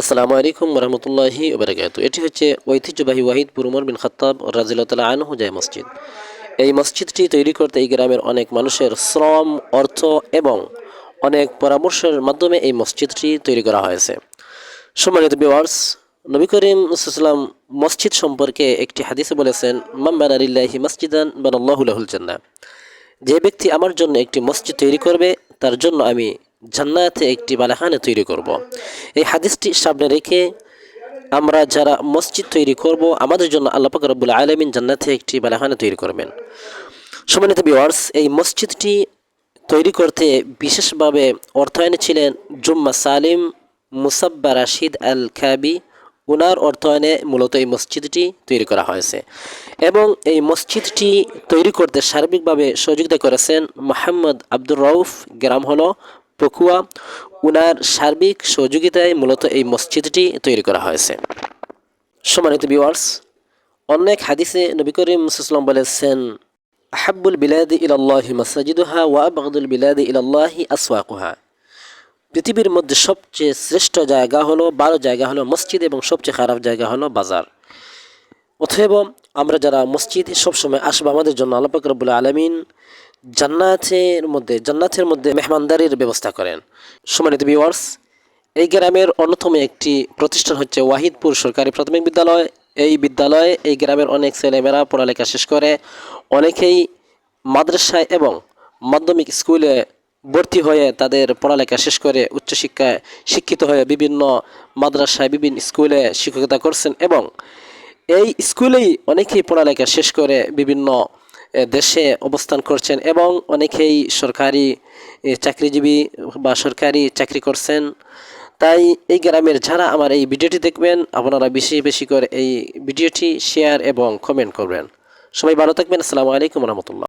আসসালামু আলাইকুম রহমতুল্লাহি ওবরাকাতু এটি হচ্ছে ঐতিহ্যবাহী ওয়াহিদপুর উমর বিন খত্তাব রাজিল্লাহ আনহু যায় মসজিদ। এই মসজিদটি তৈরি করতে এই গ্রামের অনেক মানুষের শ্রম, অর্থ এবং অনেক পরামর্শের মাধ্যমে এই মসজিদটি তৈরি করা হয়েছে। সম্মানিত বিওয়ার্স নবী করিম সাল্লাম মসজিদ সম্পর্কে একটি হাদিসে বলেছেন মাম্বান আলিল্লাহি মসজিদান বানাল্লাহুল জান্না যে ব্যক্তি আমার জন্য একটি মসজিদ তৈরি করবে, তার জন্য আমি জান্নাতে একটি বালাখানে তৈরি করব। এই হাদিসটি সামনে রেখে আমরা যারা মসজিদ তৈরি করব, আমাদের জন্য আল্লাহ পাক রব্বুল আলমিন জান্নাতে একটি বালাখানে তৈরি করবেন। সম্মানিত বিওয়ার্স এই মসজিদটি তৈরি করতে বিশেষভাবে অর্থায়নে ছিলেন জুম্মা সালিম মুসাব্বা রাশিদ আল খাবি উনার অর্থায়নে মূলত এই মসজিদটি তৈরি করা হয়েছে এবং এই মসজিদটি তৈরি করতে সার্বিকভাবে সহযোগিতা করেছেন মোহাম্মদ আব্দুর রউফ। গ্রাম হলো পকুয়া, উনার সার্বিক সহযোগিতায় মূলত এই মসজিদটি তৈরি করা হয়েছে। সম্মানিত বিওয়ার্স অনেক হাদিসে নবী করিম মুসলাম বলেছেন আহাবুল বিলাদি ইলাল্লাহি মাসাজিদুহা ওয়া আবগদুল বিলাদি ইলাল্লাহি আসওয়াকুহা। পৃথিবীর মধ্যে সবচেয়ে শ্রেষ্ঠ জায়গা হলো বারো জায়গা হলো মসজিদ এবং সবচেয়ে খারাপ জায়গা হলো বাজার। অথব আমরা যারা মসজিদে সবসময় আসব, আমাদের জন্য আল্লাহ পাক রব্বুল আলমিন জান্নাতের মধ্যে জান্নাতের মধ্যে মেহমানদারির ব্যবস্থা করেন। সম্মানিত ভিউয়ার্স এই গ্রামের অন্যতম একটি প্রতিষ্ঠান হচ্ছে ওয়াহিদপুর সরকারি প্রাথমিক বিদ্যালয়। এই বিদ্যালয়ে এই গ্রামের অনেক ছেলেমেয়েরা পড়ালেখা শেষ করে। অনেকেই মাদ্রাসায় এবং মাধ্যমিক স্কুলে ভর্তি হয়ে তাদের পড়ালেখা শেষ করে উচ্চশিক্ষায় শিক্ষিত হয়ে বিভিন্ন মাদ্রাসায়, বিভিন্ন স্কুলে শিক্ষকতা করছেন এবং এই স্কুলেই অনেকেই পড়ালেখা শেষ করে বিভিন্ন দেশে অবস্থান করছেন এবং অনেকেই সরকারি চাকরিজীবী বা সরকারি চাকরি করছেন। তাই এই গ্রামের যারা আমার এই ভিডিওটি দেখবেন, আপনারা বেশি বেশি করে এই ভিডিওটি শেয়ার এবং কমেন্ট করবেন। সবাই ভালো থাকবেন। আসসালামু আলাইকুম রহমতুল্লাহ।